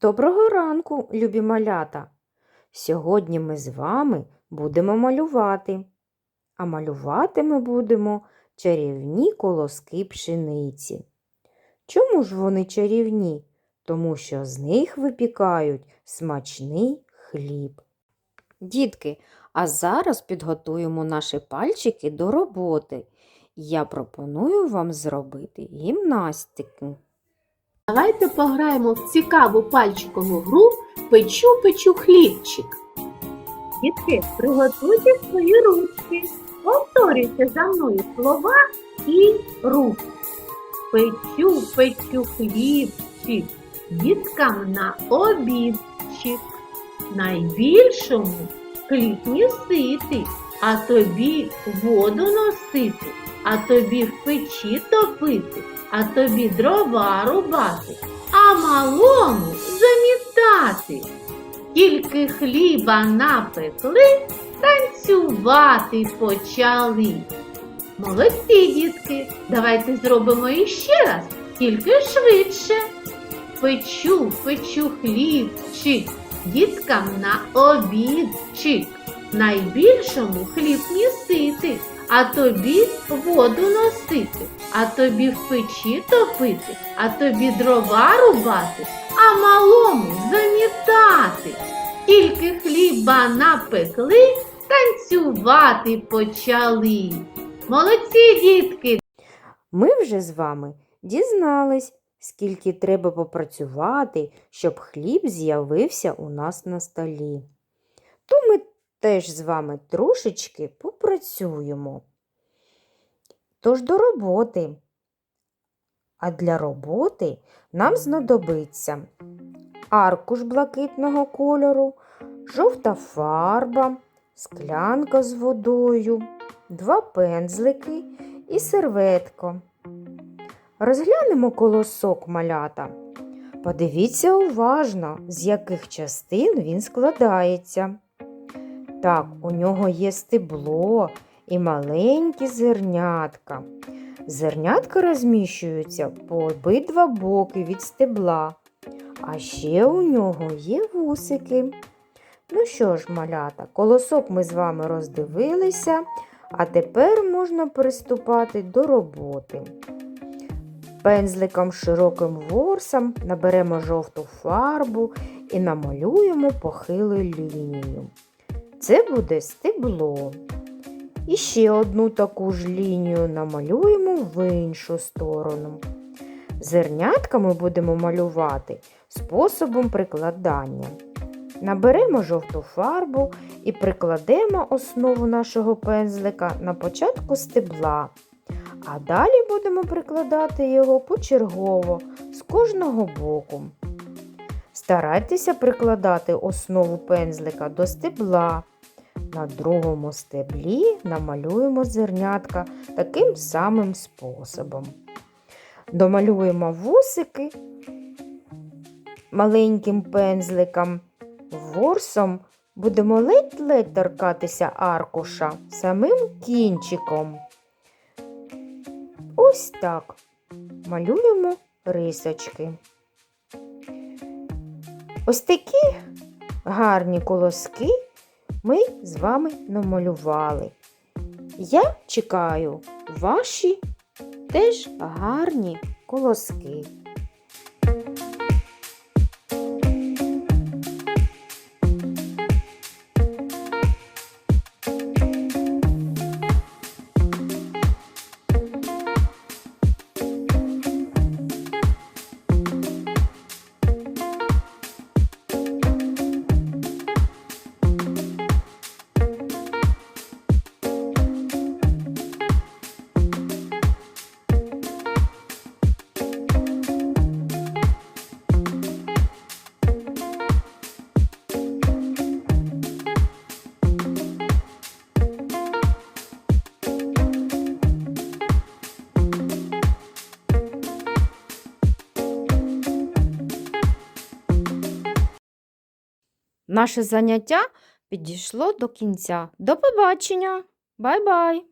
Доброго ранку, любі малята! Сьогодні ми з вами будемо малювати. А малювати ми будемо чарівні колоски пшениці. Чому ж вони чарівні? Тому що з них випікають смачний хліб. Дітки, а зараз підготуємо наші пальчики до роботи. Я пропоную вам зробити гімнастику. Давайте пограємо в цікаву пальчикову гру Печу печу хлібчик. Дітки, приготуйте свої ручки. Повторюйте за мною слова і руки. Печу, печу хлібчик, діткам на обідчик. Найбільшому хліб місити, а тобі воду носити, а тобі в печі топити, а тобі дрова рубати, а малому замітати. Тільки хліба напекли, танцювати почали. Молодці, дітки, давайте зробимо іще раз, тільки швидше. Печу, печу хлібчик, діткам на обідчик. Найбільшому хліб місити, а тобі воду носити, а тобі в печі топити, а тобі дрова рубати, а малому замітати. Тільки хліба напекли, танцювати почали. Молодці, дітки! Ми вже з вами дізнались, скільки треба попрацювати, щоб хліб з'явився у нас на столі. То ми теж з вами трошечки попрацюємо. Тож до роботи. А для роботи нам знадобиться аркуш блакитного кольору, жовта фарба, склянка з водою, два пензлики і серветко. Розглянемо колосок малята. Подивіться уважно, з яких частин він складається. Так, у нього є стебло і маленькі зернятка. Зернятка розміщуються по обидва боки від стебла, а ще у нього є вусики. Ну що ж, малята, колосок ми з вами роздивилися, а тепер можна приступати до роботи. Пензликом широким ворсом наберемо жовту фарбу і намалюємо похилу лінію. Це буде стебло. І ще одну таку ж лінію намалюємо в іншу сторону. Зернятка ми будемо малювати способом прикладання. Наберемо жовту фарбу і прикладемо основу нашого пензлика на початку стебла. А далі будемо прикладати його почергово з кожного боку. Старайтеся прикладати основу пензлика до стебла. На другому стеблі намалюємо зернятка таким самим способом. Домалюємо вусики маленьким пензликом, ворсом будемо ледь-ледь торкатися аркуша самим кінчиком. Ось так малюємо рисочки. Ось такі гарні колоски ми з вами намалювали. Я чекаю ваші теж гарні колоски. Наше заняття підійшло до кінця. До побачення! Бай-бай!